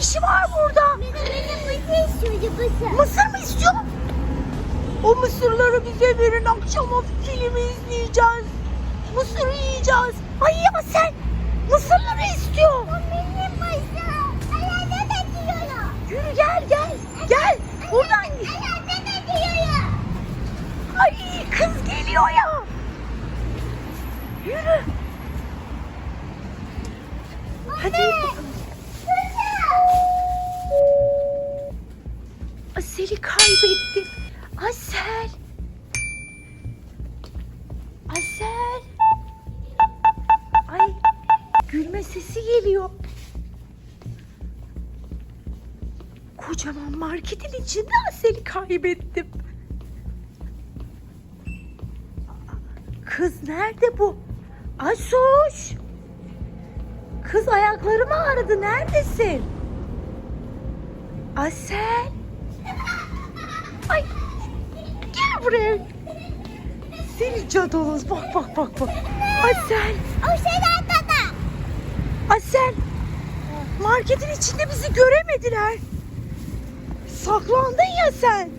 işi var burada? Mısır istiyordu mısır. Mısır mı istiyor? O mısırları bize verin akşama film izleyeceğiz. Mısır yiyeceğiz. Ay ya sen mısırları istiyor. Benim mısır. Da diyorum. Yürü gel gel. Gel. Buradan git. Da diyorum. Ay kız geliyor ya. Yürü. Hadi. Asel'i kaybettim. Asel. Asel. Ay gülme sesi geliyor. Kocaman marketin içinde Asel'i kaybettim. Kız nerede bu? Asoş. Kız ayaklarım ağrıdı. Neredesin? Asel. Gel buraya. Seni cadaloz. Bak bak bak bak. Asel. O şeyler tata. Asel. Marketin içinde bizi göremediler. Saklandın ya sen.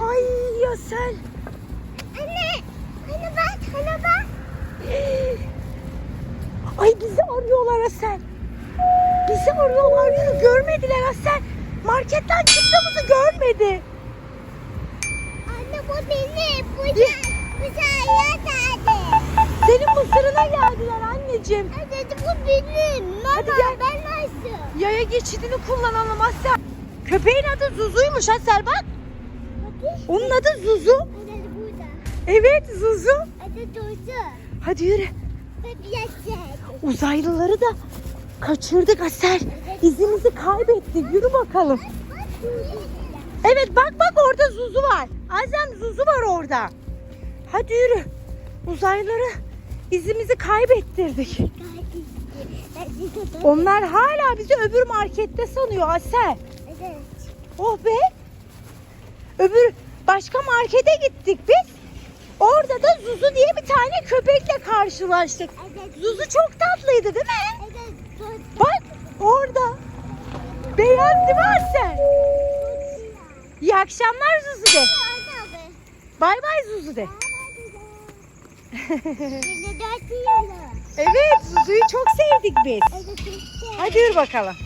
Ay Asel. Anne. Anne bak. Anne bak. Ay bizi arıyorlar Asel. Bizi arıyorlar. Yürü görmediler Asel. Marketten çıktığımızı görmedi. Bu benim. Bu da yatağı. Senin mısırına geldiler anneciğim. Hadi bu benim. Hadi Baba gel. ben nasıl? Yaya geçidini kullanalım Asel. Köpeğin adı Zuzu'ymuş Asel bak. Hadi. Onun adı Zuzu. Hadi burada. Evet Zuzu. Hadi dursun. Hadi yürü. Hadi. Uzaylıları da kaçırdık Asel. İzimizi kaybettik. Yürü bakalım. Evet bak bak orada Zuzu var. Azem Zuzu var orada. Hadi yürü. Uzaylıları izimizi kaybettirdik. Onlar hala bizi öbür markette sanıyor Asel. Evet. Oh be. Öbür başka markete gittik biz. Orada da Zuzu diye bir tane köpekle karşılaştık. Evet. Zuzu çok tatlıydı değil mi? Evet. Bak orada. Değil mi Asel? İyi akşamlar Zuzu de. Bay bay Zuzu de. Evet Zuzu'yu çok sevdik biz. Hadi yürü bakalım.